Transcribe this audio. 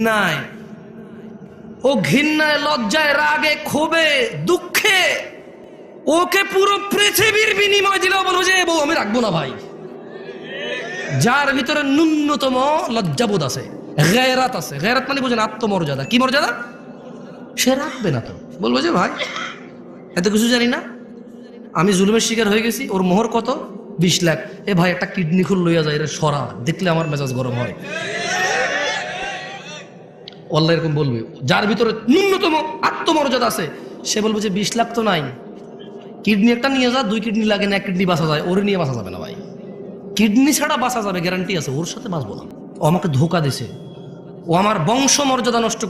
নাই। ও ঘৃণায়, লজ্জায়, রাগে, ক্ষোভে, দুঃখে, ওকে পুরো পৃথিবীর বিনিময় দিলেও বলব যে বউ, আমি রাখব না ভাই। যার ভিতরে ন্যূনতম লজ্জাবোধ আছে গেরাত আছে। গেরাত মানে বোঝেন আত্মমর্যাদা। কি মর্যাদা? সে রাখবে না তো। বলব যে, ভাই, এত কিছু জানি না। আমি জুলুমের শিকার হয়ে গেছি। ওর মোহর কত? বিশ লাখ। এ ভাই, একটা কিডনি খুল লইয়া যায় এর সরা। দেখলে আমার মেজাজ গরম হয়। আল্লাহ এরকম বলবে। যার ভিতরে ন্যূনতম আত্মমর্যাদা আছে, সে বলবে যে বিশ লাখ তো নাই। কিডনি একটা নিয়ে যা, দুই কিডনি লাগে না, এক কিডনি বাঁচা যায়, ওরে নিয়ে বাঁচা যাবে না ভাই। কিডনি ছাড়া বাঁচা যাবে গ্যারান্টি আছে, ওর সাথে বাঁচবো না। ও আমাকে ধোকা দিছে। ও আমার বংশ মর্যাদা নষ্ট